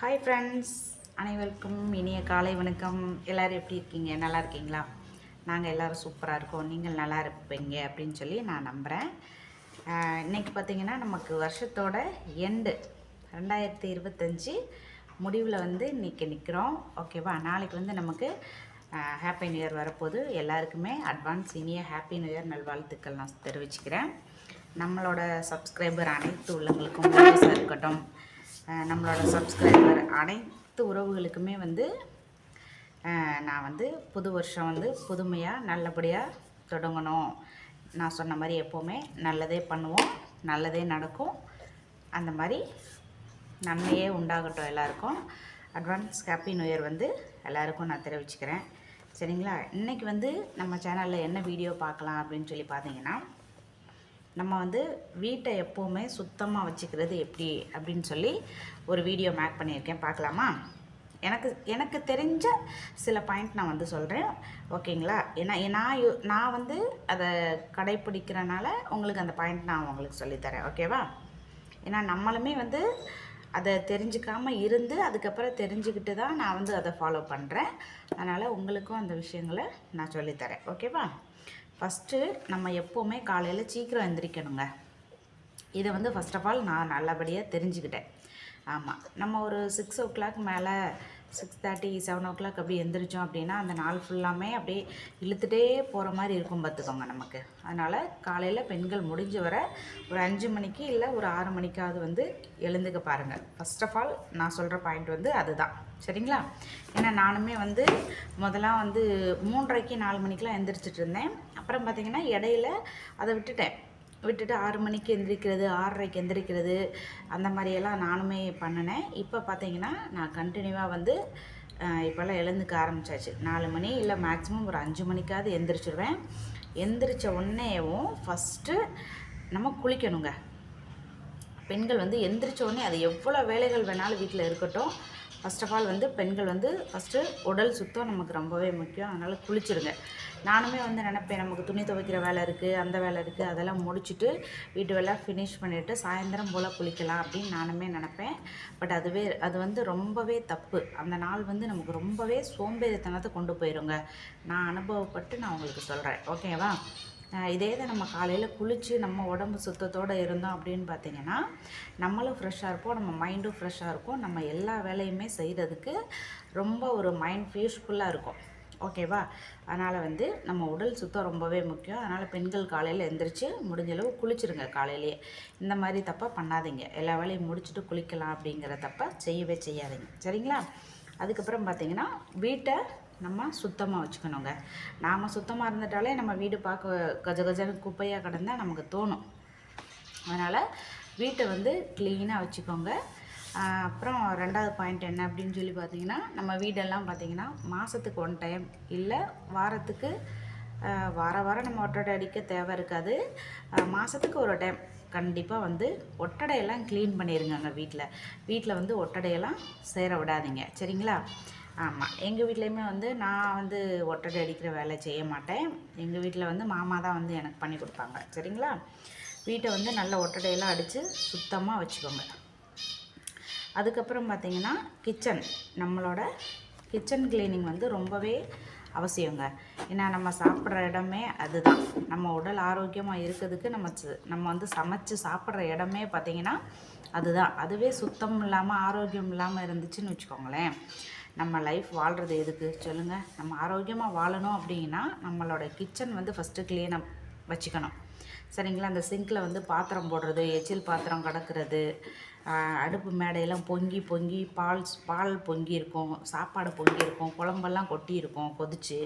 Hi friends அனைவருக்கும் இனிய காலை வணக்கம். எல்லோரும் எப்படி இருக்கீங்க? நல்லா இருக்கீங்களா? நாங்கள் எல்லோரும் சூப்பராக இருக்கோம். நீங்கள் நல்லா இருப்பீங்க அப்படின்னு சொல்லி நான் நம்புகிறேன் இன்றைக்கி பார்த்தீங்கன்னா நமக்கு வருஷத்தோட எண்டு ரெண்டாயிரத்தி இருபத்தஞ்சி முடிவில் வந்து இன்றைக்கி நிற்கிறோம் ஓகேவா நாளைக்கு வந்து நமக்கு ஹாப்பி நியூ இயர் வரப்போகுது. எல்லாருக்குமே அட்வான்ஸ் இனிய ஹாப்பி நியூ இயர் நல்வாழ்த்துக்கள் நான் தெரிவிச்சுக்கிறேன். நம்மளோட சப்ஸ்கிரைபர் அனைத்து உள்ளங்களுக்கும் இருக்கட்டும். நம்மளோட சப்ஸ்கிரைபர் அனைத்து உறவுகளுக்குமே வந்து நான் வந்து புது வருஷம் வந்து புதுமையாக நல்லபடியாக தொடங்கணும். நான் சொன்ன மாதிரி எப்போவுமே நல்லதே பண்ணுவோம் நல்லதே நடக்கும். அந்த மாதிரி நன்மையே உண்டாகட்டும் எல்லாருக்கும். அட்வான்ஸ் ஹாப்பி நியூ இயர் வந்து எல்லாருக்கும் நான் தெரிவிச்சுக்கிறேன். சரிங்களா? இன்றைக்கி வந்து நம்ம சேனலில் என்ன வீடியோ பார்க்கலாம் அப்படின்னு சொல்லி பார்த்தீங்கன்னா நம்ம வந்து வீட்டை எப்போவுமே சுத்தமாக வச்சுக்கிறது எப்படி அப்படின்னு சொல்லி ஒரு வீடியோ மேக் பண்ணியிருக்கேன். பார்க்கலாமா? எனக்கு எனக்கு தெரிஞ்ச சில பாயிண்ட் நான் வந்து சொல்கிறேன் ஓகேங்களா? ஏன்னா நான் நான் வந்து அதை கடைப்பிடிக்கிறனால உங்களுக்கு அந்த பாயிண்ட் நான் உங்களுக்கு சொல்லித்தரேன். ஓகேவா? ஏன்னா நம்மளுமே வந்து அதை தெரிஞ்சுக்காமல் இருந்து அதுக்கப்புறம் தெரிஞ்சுக்கிட்டு தான் நான் வந்து அதை ஃபாலோ பண்ணுறேன் அதனால் உங்களுக்கும் அந்த விஷயங்களை நான் சொல்லித்தரேன். ஓகேவா? ஃபஸ்ட்டு நம்ம எப்போவுமே காலையில் சீக்கிரம் எந்திரிக்கணுங்க. இதை வந்து ஃபஸ்ட் ஆஃப் ஆல் நான் நல்லபடியாக தெரிஞ்சுக்கிட்டேன். ஆமாம் நம்ம ஒரு சிக்ஸ் ஓ கிளாக் மேலே six thirty seven o'clock அப்படி எந்திரிச்சோம் அப்படின்னா அந்த நாள் ஃபுல்லாமே அப்படியே இழுத்துட்டே போகிற மாதிரி இருக்கும் பார்த்துக்கோங்க நமக்கு. அதனால் காலையில் பெண்கள் முடிஞ்ச வர ஒரு அஞ்சு மணிக்கு இல்லை ஒரு ஆறு மணிக்காவது வந்து எழுந்துக்க பாருங்கள் ஃபர்ஸ்ட் ஆஃப் ஆல் நான் சொல்கிற பாயிண்ட் வந்து அதுதான். சரிங்களா? ஏன்னா நானுமே வந்து முதலாம் வந்து மூன்றரைக்கு நாலு மணிக்கெலாம் எந்திரிச்சிட்டு இருந்தேன். அப்புறம் பார்த்திங்கன்னா இடையில அதை விட்டுட்டேன். விட்டுட்டு ஆறு மணிக்கு எந்திரிக்கிறது ஆறரைக்கு எந்திரிக்கிறது அந்த மாதிரியெல்லாம் நானுமே பண்ணினேன். இப்போ பார்த்தீங்கன்னா நான் கண்டினியூவாக வந்து இப்போல்லாம் எழுந்துக்க ஆரம்பிச்சாச்சு. நாலு மணி இல்லை மேக்ஸிமம் ஒரு அஞ்சு மணிக்காவது எந்திரிச்சிடுவேன் எந்திரிச்ச உடனேவும் ஃபஸ்ட்டு நம்ம குளிக்கணுங்க. பெண்கள் வந்து எந்திரிச்ச உடனே அது எவ்வளோ வேலைகள் வேணாலும் வீட்டில் இருக்கட்டும். ஃபர்ஸ்ட் ஆஃப் ஆல் வந்து பெண்கள் வந்து ஃபஸ்ட்டு உடல் சுத்தம் நமக்கு ரொம்பவே முக்கியம். அதனால் குளிச்சிருங்க. நானுமே வந்து நினைப்பேன் நமக்கு துணி துவைக்கிற வேலை இருக்குது அந்த வேலை இருக்குது அதெல்லாம் முடிச்சுட்டு வீட்டு வேலை ஃபினிஷ் பண்ணிவிட்டு சாயந்தரம் போல் குளிக்கலாம் அப்படின்னு நானுமே நினப்பேன். பட் அதுவே அது வந்து ரொம்பவே தப்பு. அந்த நாள் வந்து நமக்கு ரொம்பவே சோம்பேறித்தனத்தை கொண்டு போயிருங்க. நான் அனுபவப்பட்டு நான் உங்களுக்கு சொல்கிறேன் ஓகேவா இதே தான் நம்ம காலையில் குளித்து நம்ம உடம்பு சுத்தத்தோடு இருந்தோம் அப்படின்னு பார்த்தீங்கன்னா நம்மளும் ஃப்ரெஷ்ஷாக இருப்போம் நம்ம மைண்டும் ஃப்ரெஷ்ஷாக இருக்கும். நம்ம எல்லா வேலையுமே செய்கிறதுக்கு ரொம்ப ஒரு மைண்ட் பீஸ்ஃபுல்லாக இருக்கும். ஓகேவா அதனால் வந்து நம்ம உடல் சுத்தம் ரொம்பவே முக்கியம். அதனால் பெண்கள் காலையில் எந்திரிச்சு முடிஞ்ச அளவு குளிச்சிருங்க காலையிலேயே. இந்த மாதிரி தப்பாக பண்ணாதீங்க. எல்லா வேலையும் முடிச்சுட்டு குளிக்கலாம் அப்படிங்கிற தப்பை செய்யவே செய்யாதீங்க. சரிங்களா? அதுக்கப்புறம் பார்த்தீங்கன்னா வீட்டை நம்ம சுத்தமாக வச்சுக்கணுங்க. நாம் சுத்தமாக இருந்துட்டாலே நம்ம வீடு பார்க்க கஜ கஜன்னு குப்பையாக கிடந்தா நமக்கு தோணும். அதனால் வீட்டை வந்து க்ளீனாக வச்சுக்கோங்க. அப்புறம் ரெண்டாவது பாயிண்ட் என்ன அப்படின்னு சொல்லி பார்த்தீங்கன்னா நம்ம வீடெல்லாம் பார்த்தீங்கன்னா மாதத்துக்கு ஒன் டைம் இல்லை வாரத்துக்கு வார வாரம் நம்ம ஒட்டடை அடிக்க தேவை இருக்காது. மாதத்துக்கு ஒரு டைம் கண்டிப்பாக வந்து ஒட்டடையெல்லாம் க்ளீன் பண்ணிடுங்க வீட்டில் வீட்டில் வந்து ஒட்டடையெல்லாம் சேர விடாதீங்க. சரிங்களா? ஆமாம் எங்கள் வீட்லேயுமே வந்து நான் வந்து ஒட்டடை அடிக்கிற வேலை செய்ய மாட்டேன். எங்கள் வீட்டில் வந்து மாமா தான் வந்து எனக்கு பண்ணி கொடுப்பாங்க. சரிங்களா? வீட்டை வந்து நல்ல ஒட்டடையெல்லாம் அடித்து சுத்தமாக வச்சுக்கோங்க. அதுக்கப்புறம் பார்த்திங்கன்னா கிச்சன் நம்மளோட கிச்சன் க்ளீனிங் வந்து ரொம்பவே அவசியங்க. ஏன்னா நம்ம சாப்பிட்ற இடமே அதுதான். நம்ம உடல் ஆரோக்கியமாக இருக்கிறதுக்கு நம்ம நம்ம வந்து சமைச்சு சாப்பிட்ற இடமே பார்த்திங்கன்னா அதுதான். அதுவே சுத்தம் இல்லாமல் ஆரோக்கியம் இல்லாமல் இருந்துச்சுன்னு வச்சுக்கோங்களேன். நம்ம லைஃப் வாழ்கிறது எதுக்கு? சொல்லுங்கள் நம்ம ஆரோக்கியமாக வாழணும் அப்படின்னா நம்மளோட கிச்சன் வந்து ஃபஸ்ட்டு க்ளீனாக வச்சுக்கணும். சரிங்களா? அந்த சிங்கில் வந்து பாத்திரம் போடுறது எச்சில் பாத்திரம் கிடக்கிறது அடுப்பு மேடையெல்லாம் பொங்கி பொங்கி பால் பால் பொங்கி இருக்கும் சாப்பாடு பொங்கி இருக்கும் குழம்பெல்லாம் கொட்டி இருக்கும் கொதிச்சு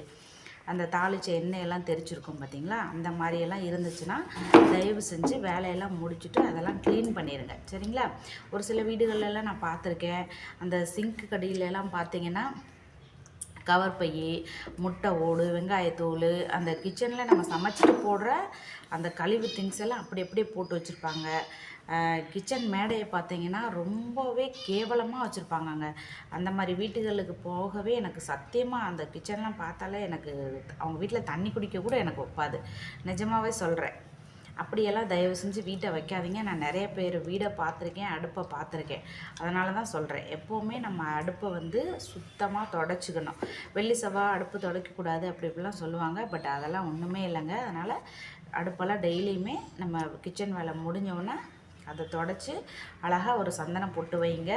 அந்த தாளிச்ச எண்ணெயெல்லாம் தெரிச்சிருக்கும் பார்த்தீங்களா அந்த மாதிரியெல்லாம் இருந்துச்சுன்னா தயவு செஞ்சு வேலையெல்லாம் முடிச்சுட்டு அதெல்லாம் க்ளீன் பண்ணிடுங்க சரிங்களா? ஒரு சில வீடுகள்லாம் நான் பார்த்துருக்கேன். அந்த சிங்க் கடியிலலாம் பார்த்தீங்கன்னா கவர் பை முட்டை ஓடு வெங்காயத்தோல் அந்த கிச்சனில் நம்ம சமைச்சிட்டு போடுற அந்த கழிவு திங்ஸ் எல்லாம் அப்படி அப்படியே போட்டு வச்சுருப்பாங்க. கிச்சன் மேடையை பார்த்தீங்கன்னா ரொம்பவே கேவலமாக வச்சுருப்பாங்கங்க. அந்த மாதிரி வீட்டுகளுக்கு போகவே எனக்கு சத்தியமாக அந்த கிச்சன்லாம் பார்த்தாலே எனக்கு அவங்க வீட்டில் தண்ணி குடிக்க கூட எனக்கு ஒப்பாது. நிஜமாகவே சொல்கிறேன் அப்படியெல்லாம் தயவு செஞ்சு வீட்டை வைக்காதீங்க. நான் நிறைய பேர் வீடை பார்த்துருக்கேன் அடுப்பை பார்த்துருக்கேன். அதனால தான் சொல்கிறேன் எப்போவுமே நம்ம அடுப்பை வந்து சுத்தமாக தொடச்சிக்கணும். வெள்ளி செவ்வாய் அடுப்பு துடைக்கக்கூடாது அப்படி இப்படிலாம் சொல்லுவாங்க. பட் அதெல்லாம் ஒன்றுமே இல்லைங்க. அதனால் அடுப்பெல்லாம் டெய்லியுமே நம்ம கிச்சன் வேலை முடிஞ்சோடனே அதை தொடச்சி அழகாக ஒரு சந்தனம் போட்டு வைங்க.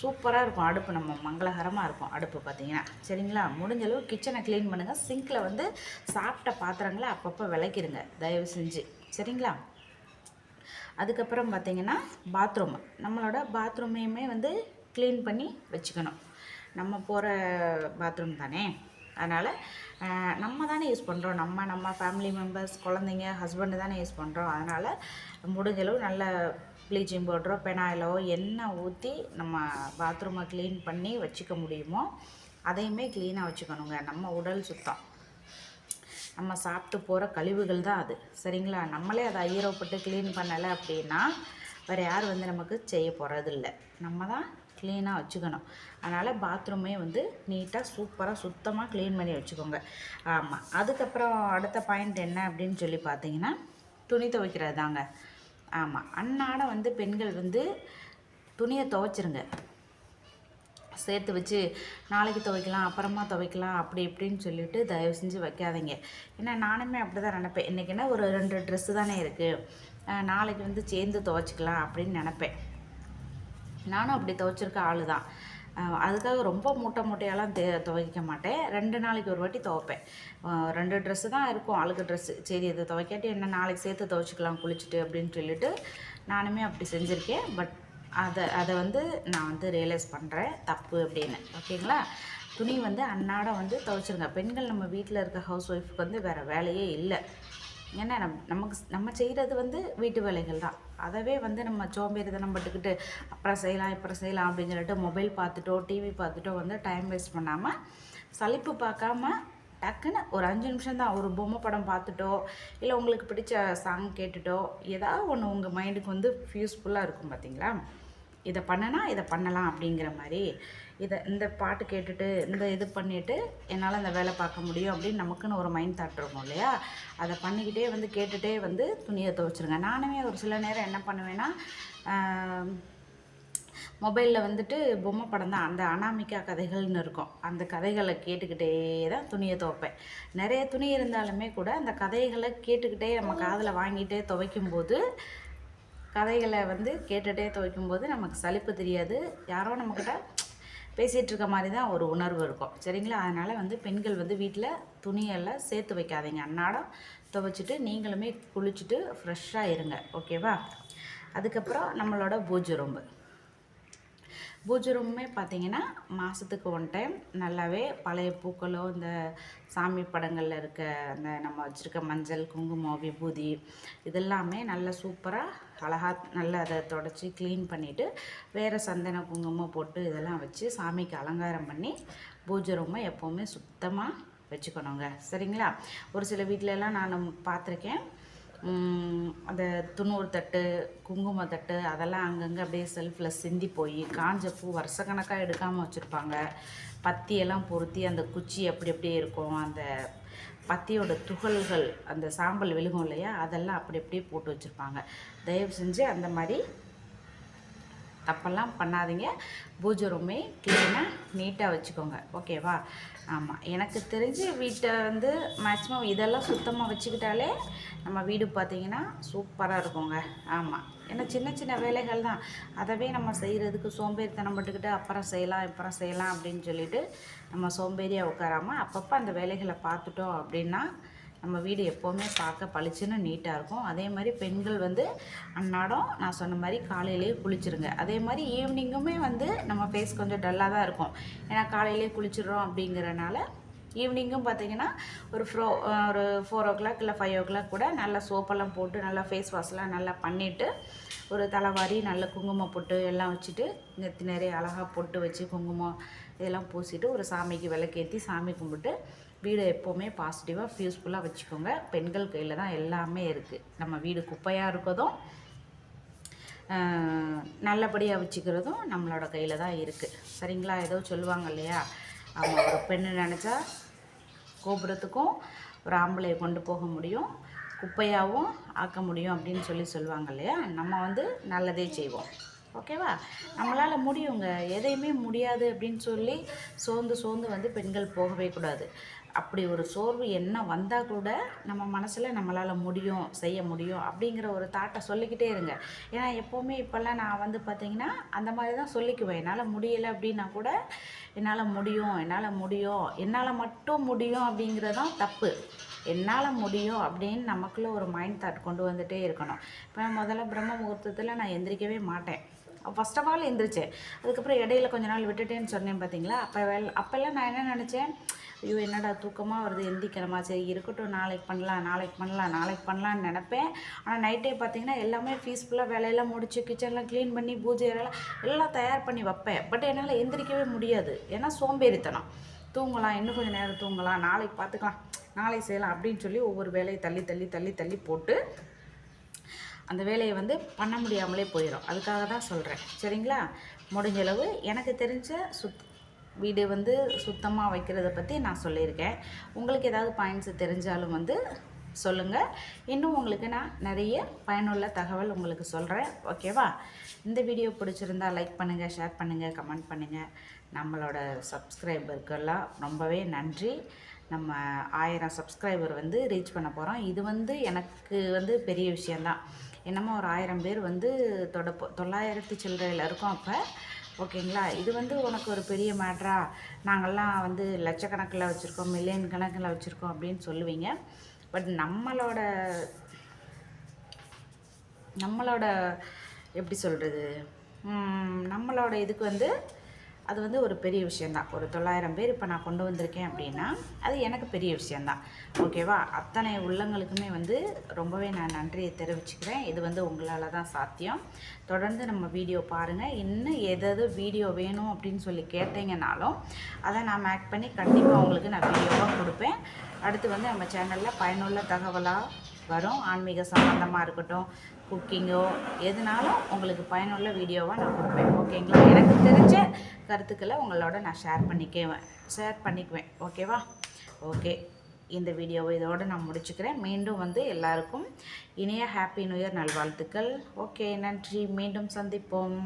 சூப்பராக இருக்கும். அடுப்பு நம்ம மங்களகரமாக இருக்கும். அடுப்பு பார்த்தீங்கன்னா. சரிங்களா? முடிஞ்ச அளவு கிச்சனை க்ளீன் பண்ணுங்கள் சிங்கில் வந்து சாப்பிட்ட பாத்திரங்களை அப்பப்போ விளக்கிடுங்க தயவு செஞ்சு. சரிங்களா? அதுக்கப்புறம் பார்த்தீங்கன்னா பாத்ரூம் நம்மளோட பாத்ரூமையுமே வந்து க்ளீன் பண்ணி வச்சுக்கணும். நம்ம போகிற பாத்ரூம் தானே? அதனால் நம்ம தானே யூஸ் பண்ணுறோம் நம்ம நம்ம ஃபேமிலி மெம்பர்ஸ் குழந்தைங்க ஹஸ்பண்டு தானே யூஸ் பண்ணுறோம் அதனால் முடிஞ்சளவு நல்ல ப்ளீச்சிங் பவுடரோ பெனாயிலோ எண்ணெய் ஊற்றி நம்ம பாத்ரூமை க்ளீன் பண்ணி வச்சுக்க முடியுமோ அதையுமே க்ளீனாக வச்சுக்கணுங்க. நம்ம உடல் சுத்தம். நம்ம சாப்பிட்டு போகிற கழிவுகள் தான் அது. சரிங்களா? நம்மளே அதை ஐயரோப்பட்டு க்ளீன் பண்ணலை அப்படின்னா வேறு யார் வந்து நமக்கு செய்ய போகிறதில்ல நம்ம தான் க்ளீனாக வச்சுக்கணும். அதனால் பாத்ரூமே வந்து நீட்டாக சூப்பராக சுத்தமாக க்ளீன் பண்ணி வச்சுக்கோங்க. ஆமாம் அதுக்கப்புறம் அடுத்த பாயிண்ட் என்ன அப்படின்னு சொல்லி பார்த்தீங்கன்னா துணி துவைக்கிறது தாங்க. ஆமாம் அன்னாட வந்து பெண்கள் வந்து துணியை துவைச்சிருங்க. சேர்த்து வச்சு நாளைக்கு துவைக்கலாம் அப்புறமா துவைக்கலாம் அப்படி இப்படின்னு சொல்லிட்டு தயவு செஞ்சு வைக்காதீங்க. ஏன்னா நானுமே அப்படி தான் நினப்பேன். இன்றைக்கி என்ன ஒரு ரெண்டு ட்ரெஸ்ஸு தானே இருக்குது நாளைக்கு வந்து சேர்ந்து துவைச்சிக்கலாம் அப்படின்னு நினப்பேன். நானும் அப்படி துவைச்சிருக்க ஆள் தான் அதுக்காக ரொம்ப மூட்டை மூட்டையெல்லாம் தே துவைக்க மாட்டேன். ரெண்டு நாளைக்கு ஒரு வாட்டி துவைப்பேன். ரெண்டு ட்ரெஸ்ஸு தான் இருக்கும். ஆளுக்கு ட்ரெஸ்ஸு சரி இதை துவைக்காட்டி என்ன நாளைக்கு சேர்த்து துவைச்சிக்கலாம் குளிச்சுட்டு அப்படின்னு சொல்லிட்டு நானுமே அப்படி செஞ்சுருக்கேன். பட் அதை அதை வந்து நான் வந்து ரியலைஸ் பண்ணுறேன் தப்பு அப்படின்னு. ஓகேங்களா துணி வந்து அன்னாடம் வந்து துவைச்சிருங்க. பெண்கள் நம்ம வீட்டில் இருக்க ஹவுஸ் ஒய்ஃப்க்கு வந்து வேறு வேலையே இல்லை. ஏன்னா நம் நமக்கு நம்ம செய்கிறது வந்து வீட்டு வேலைகள் தான். அதவே வந்து நம்ம சோம்பேறிதனம் பட்டுக்கிட்டு அப்புறம் செய்யலாம் அப்புறம் செய்யலாம் அப்படின்னு சொல்லிட்டு மொபைல் பார்த்துட்டோ டிவி பார்த்துட்டோ வந்து டைம் வேஸ்ட் பண்ணாமல் சலிப்பு பார்க்காம டக்குன்னு ஒரு அஞ்சு நிமிஷம் தான் ஒரு பொம்மை படம் பார்த்துட்டோ இல்லை உங்களுக்கு பிடிச்ச சாங் கேட்டுட்டோ ஏதாவது ஒன்று உங்கள் மைண்டுக்கு வந்து யூஸ்ஃபுல்லாக இருக்கும் பார்த்தீங்களா இதை பண்ணனா இதை பண்ணலாம் அப்படிங்கிற மாதிரி இதை இந்த பாட்டு கேட்டுட்டு இந்த இது பண்ணிவிட்டு என்னால் அந்த வேலை பார்க்க முடியும் அப்படின்னு நமக்குன்னு ஒரு மைண்ட் தாட் இருக்கும் இல்லையா? அதை பண்ணிக்கிட்டே வந்து கேட்டுகிட்டே வந்து துணியை துவைச்சிருங்க. நானுமே ஒரு சில நேரம் என்ன பண்ணுவேன்னா மொபைலில் வந்துட்டு பொம்மை படம் தான் அந்த அனாமிக்கா கதைகள்னு இருக்கும். அந்த கதைகளை கேட்டுக்கிட்டே தான் துணியை துவைப்பேன். நிறைய துணி இருந்தாலுமே கூட அந்த கதைகளை கேட்டுக்கிட்டே நம்ம காதில் வாங்கிட்டே துவைக்கும் போது கதைகளை வந்து கேட்டுகிட்டே துவைக்கும் போது நமக்கு சலிப்பு தெரியாது. யாரோ நம்மக்கிட்ட பேசிகிட்டு இருக்க மாதிரி தான் ஒரு உணர்வு இருக்கும். சரிங்களா? அதனால் வந்து பெண்கள் வந்து வீட்டில் துணியெல்லாம் சேர்த்து வைக்காதீங்க. அன்னாடம் துவைச்சிட்டு நீங்களுமே குளிச்சுட்டு ஃப்ரெஷ்ஷாக இருங்க. ஓகேவா? அதுக்கப்புறம் நம்மளோட பூஜை ரொம்ப. பூஜை ரூமுமே பார்த்தீங்கன்னா மாதத்துக்கு ஒன் டைம் நல்லாவே பழைய பூக்களோ இந்த சாமி படங்களில் இருக்க அந்த நம்ம வச்சுருக்க மஞ்சள் குங்குமம் விபூதி இதெல்லாமே நல்லா சூப்பராக அழகாக நல்லா அதை தொடச்சி க்ளீன் பண்ணிவிட்டு வேறு சந்தன குங்குமம் போட்டு இதெல்லாம் வச்சு சாமிக்கு அலங்காரம் பண்ணி பூஜை ரூமை எப்போவுமே சுத்தமாக வச்சுக்கணுங்க. சரிங்களா? ஒரு சில வீட்டிலலாம் நான் பார்த்துருக்கேன் அந்த துணூறு தட்டு குங்கும தட்டு அதெல்லாம் அங்கங்கே அப்படியே செல்ஃபில் சிந்தி போய் காஞ்ச பூ வருஷக்கணக்காக எடுக்காமல் வச்சுருப்பாங்க. பத்தியெல்லாம் பொருத்தி அந்த குச்சி அப்படி அப்படியே இருக்கும். அந்த பத்தியோட துகள்கள் அந்த சாம்பல் விழுகும் இல்லையா? அதெல்லாம் அப்படி அப்படியே போட்டு வச்சுருப்பாங்க. தயவு செஞ்சு அந்த மாதிரி தப்பெல்லாம் பண்ணாதீங்க. பூஜை ரூமே க்ளீனாக நீட்டாக வச்சுக்கோங்க. ஓகேவா ஆமாம் எனக்கு தெரிஞ்சு வீட்டை வந்து மேக்ஸிமம் இதெல்லாம் சுத்தமாக வச்சுக்கிட்டாலே நம்ம வீடு பார்த்தீங்கன்னா சூப்பராக இருக்குங்க. ஆமாம் ஏன்னா சின்ன சின்ன வேலைகள் தான். அதவே நம்ம செய்கிறதுக்கு சோம்பேறித்தனம் பட்டுக்கிட்டு அப்புறம் செய்யலாம் அப்புறம் செய்யலாம் அப்படின்னு சொல்லிட்டு நம்ம சோம்பேறியாக உட்காராம அப்பப்போ அந்த வேலைகளை பார்த்துட்டோம் அப்படின்னா நம்ம வீடு எப்போவுமே பார்க்க பளிச்சுன்னு நீட்டாக இருக்கும். அதே மாதிரி பெண்கள் வந்து அன்னாடம் நான் சொன்ன மாதிரி காலையிலேயே குளிச்சிருங்க. அதே மாதிரி ஈவினிங்குமே வந்து நம்ம ஃபேஸ் கொஞ்சம் டல்லாக தான் இருக்கும். ஏன்னா காலையிலேயே குளிச்சிடுறோம் அப்படிங்கிறனால ஈவினிங்கும் பார்த்தீங்கன்னா ஒரு ஃப்ரோ ஒரு ஃபோர் ஓ கிளாக் இல்லை ஃபைவ் ஓ கிளாக் கூட நல்லா சோப்பெல்லாம் போட்டு நல்லா ஃபேஸ் வாஷ்லாம் நல்லா பண்ணிவிட்டு ஒரு தலைவாரி நல்ல குங்குமம் பொட்டு எல்லாம் வச்சுட்டு நெத்தி நிறைய அழகாக பொட்டு வச்சு குங்குமம் இதெல்லாம் பூசிட்டு ஒரு சாமிக்கு விளக்கேற்றி சாமி கும்பிட்டு வீடை எப்போவுமே பாசிட்டிவாக ஃபியூஸ்ஃபுல்லாக வச்சுக்கோங்க. பெண்கள் கையில் தான் எல்லாமே இருக்குது நம்ம வீடு குப்பையாக இருக்கதும் நல்லபடியாக வச்சுக்கிறதும் நம்மளோட கையில் தான் இருக்குது சரிங்களா? ஏதோ சொல்லுவாங்க இல்லையா? அவங்க ஒரு பெண்ணு நினச்சா கோபுரத்துக்கும் ஒரு ஆம்பளையை கொண்டு போக முடியும். குப்பையாகவும் ஆக்க முடியும் அப்படின்னு சொல்லி சொல்லுவாங்க இல்லையா? நம்ம வந்து நல்லதே செய்வோம். ஓகேவா? நம்மளால் முடியுங்க. எதையுமே முடியாது அப்படின்னு சொல்லி சோர்ந்து சோர்ந்து வந்து பெண்கள் போகவே கூடாது. அப்படி ஒரு சோர்வு என்ன வந்தால் கூட நம்ம மனசில் நம்மளால் முடியும் செய்ய முடியும் அப்படிங்கிற ஒரு தாட்டை சொல்லிக்கிட்டே இருங்க. ஏன்னா எப்போவுமே இப்போல்லாம் நான் வந்து பார்த்திங்கன்னா அந்த மாதிரி தான் சொல்லிக்குவேன். என்னால் முடியலை அப்படின்னா கூட என்னால் முடியும் என்னால் முடியும் என்னால் மட்டும் முடியும் அப்படிங்கிறது தான் தப்பு. என்னால் முடியும் அப்படின்னு நமக்குள்ளே ஒரு மைண்ட் தாட் கொண்டு வந்துகிட்டே இருக்கணும். இப்போ முதல்ல பிரம்ம முகூர்த்தத்தில் நான் எந்திரிக்கவே மாட்டேன். ஃபர்ஸ்ட் ஆஃப் ஆல் எந்திரிச்சேன். அதுக்கப்புறம் இடையில கொஞ்ச நாள் விட்டுட்டேன்னு சொன்னேன் பார்த்தீங்களா அப்போ அப்போல்லாம் நான் என்ன நினச்சேன்? ஐயோ என்னடா தூக்கமாக வருது? எந்திரிக்கிறமா சரி இருக்கட்டும் நாளைக்கு பண்ணலாம் நாளைக்கு பண்ணலாம் நாளைக்கு பண்ணலான்னு நினப்பேன். ஆனால் நைட்டே பார்த்தீங்கன்னா எல்லாமே பீஸ்ஃபுல்லாக வேலையெல்லாம் முடிச்சு கிச்சன்லாம் க்ளீன் பண்ணி பூஜை எல்லாம் எல்லாம் தயார் பண்ணி வைப்பேன். பட் என்னால் எந்திரிக்கவே முடியாது. ஏன்னா சோம்பேறித்தனம். தூங்கலாம் இன்னும் கொஞ்சம் நேரம் தூங்கலாம் நாளைக்கு பார்த்துக்கலாம் நாளைக்கு செய்யலாம் அப்படின்னு சொல்லி ஒவ்வொரு வேலையை தள்ளி தள்ளி தள்ளி தள்ளி போட்டு அந்த வேலையை வந்து பண்ண முடியாமலே போயிடும் அதுக்காக தான் சொல்கிறேன் சரிங்களா? முடிஞ்சளவு எனக்கு தெரிஞ்ச சுத் வீடு வந்து சுத்தமாக வைக்கிறத பற்றி நான் சொல்லியிருக்கேன். உங்களுக்கு ஏதாவது பாயிண்ட்ஸ் தெரிஞ்சாலும் வந்து சொல்லுங்கள் இன்னும் உங்களுக்கு நான் நிறைய பயனுள்ள தகவல் உங்களுக்கு சொல்கிறேன் ஓகேவா? இந்த வீடியோ பிடிச்சிருந்தா லைக் பண்ணுங்கள் ஷேர் பண்ணுங்கள் கமெண்ட் பண்ணுங்கள் நம்மளோட சப்ஸ்கிரைபருக்கெல்லாம் ரொம்பவே நன்றி. நம்ம ஆயிரம் சப்ஸ்கிரைபர் வந்து ரீச் பண்ண போகிறோம் இது வந்து எனக்கு வந்து பெரிய விஷயந்தான் என்னமோ ஒரு ஆயிரம் பேர் வந்து தொட தொள்ளாயிரத்தி சில்லறையில் இருக்கும் அப்போ. ஓகேங்களா? இது வந்து உனக்கு ஒரு பெரிய மேட்ரா நாங்கள்லாம் வந்து லட்சக்கணக்கில் வச்சுருக்கோம் மில்லியன் கணக்கில் வச்சுருக்கோம் அப்படின்னு சொல்லுவீங்க. பட் நம்மளோட நம்மளோட எப்படி சொல்கிறது நம்மளோட இதுக்கு வந்து அது வந்து ஒரு பெரிய விஷயந்தான் ஒரு தொள்ளாயிரம் பேர் இப்போ நான் கொண்டு வந்திருக்கேன் அப்படின்னா அது எனக்கு பெரிய விஷயந்தான் ஓகேவா? அத்தனை உள்ளங்களுக்குமே வந்து ரொம்பவே நான் நன்றியை தெரிவிச்சுக்கிறேன். இது வந்து உங்களால் தான் சாத்தியம். தொடர்ந்து நம்ம வீடியோ பாருங்கள் இன்னும் எதாவது வீடியோ வேணும் அப்படின்னு சொல்லி கேட்டீங்கனாலும் அதை நான் மேக் பண்ணி கண்டிப்பாக உங்களுக்கு நான் வீடியோவாக கொடுப்பேன். அடுத்து வந்து நம்ம சேனலில் பயனுள்ள தகவலாக வரும். ஆன்மீக சம்மந்தமாக இருக்கட்டும் குக்கிங்கோ எதுனாலும் உங்களுக்கு பயனுள்ள வீடியோவாக நான் கொடுப்பேன். ஓகேங்களா எனக்கு தெரிஞ்ச கருத்துக்களை உங்களோட நான் ஷேர் பண்ணிக்குவேன். ஷேர் பண்ணிக்குவேன். ஓகேவா ஓகே இந்த வீடியோவை இதோடு நான் முடிச்சுக்கிறேன். மீண்டும் வந்து எல்லாருக்கும் இனிய ஹாப்பி நியூ இயர் நல்வாழ்த்துக்கள். ஓகே நன்றி. மீண்டும் சந்திப்போம்.